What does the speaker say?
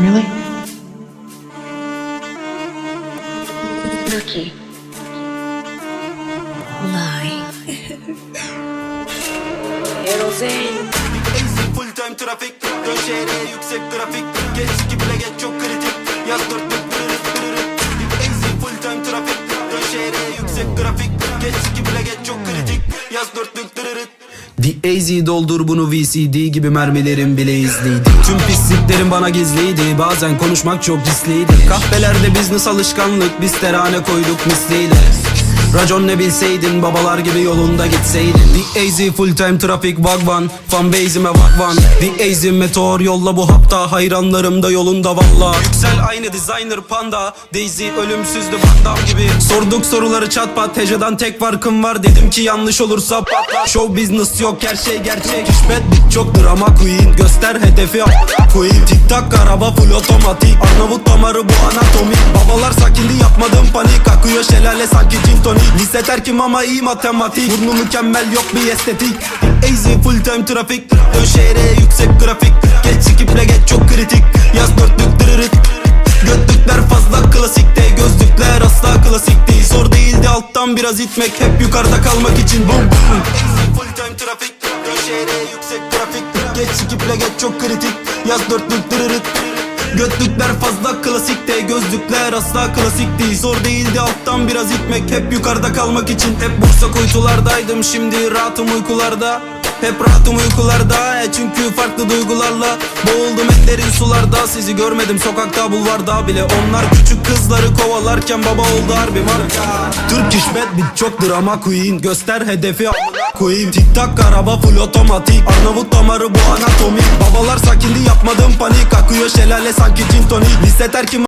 Really? Rookie. Lie. Easy full time trafik Dön şehre yüksek trafik Geç kiple geç çok kritik Yaz dörtlük yüksek trafik Geç kiple geç çok kritik Yaz dörtlük dırırıt The AZ doldur bunu VCD gibi mermilerim bile izliydi. Tüm pisliklerim bana gizliydi. Bazen konuşmak çok risliydi Kahvelerde business alışkanlık? Biz terane koyduk misliyle Racon ne bilseydin babalar gibi yolunda gitseydin. The AZ full time trafik vagvan Fan base'ime vagvan The AZ meteor yolla bu hafta. Hayranlarım da yolunda valla Yüksel aynı designer panda. Daisy ölümsüzdü Van Damme gibi. Sorduk soruları çat pat. Teceden tek farkım var. Dedim ki yanlış olursa patlar Show business yok her şey gerçek. Hişmet bit çok drama queen. Göster hedefi koyayım Tik tak araba full otomatik. Arnavut damarı bu anatomi. Babalar sakindi yapmadım panik Akıyor şelale sanki gin tonic. Lise terkim ama iyi matematik. Burnu mükemmel yok bir estetik. Easy full time trafik. Dön şehre yüksek grafik. Geç skiple geç çok kritik. Yaz dörtlük dırırıt Götlükler fazla klasikte Gözlükler asla klasik değil. Zor değildi alttan biraz itmek Hep yukarıda kalmak için. Bum bum. Easy full time trafik. Dön şehre yüksek trafik Geç skiple geç çok kritik. Yaz dörtlük dırırıt Götlükler fazla klasikte Gözlükler asla klasik değil. Zor değildi alttan biraz itmek Hep yukarıda kalmak için. Hep borsa kuytulardaydım Şimdi rahatım uykularda hep rahatım uykularda e çünkü farklı duygularla Boğuldum en derin sularda. Sizi görmedim sokakta bulvarda bile. Onlar küçük kızları kovalarken baba oldu harbi marka Türk iş bad bitch çok drama queen. Göster hedefi amına koyayım. Tik tak araba full otomatik. Arnavut damarı bu anatomi. Babalar sakindi yapmadım panik. Akıyor şelale sanki gin tonic. Lise terkim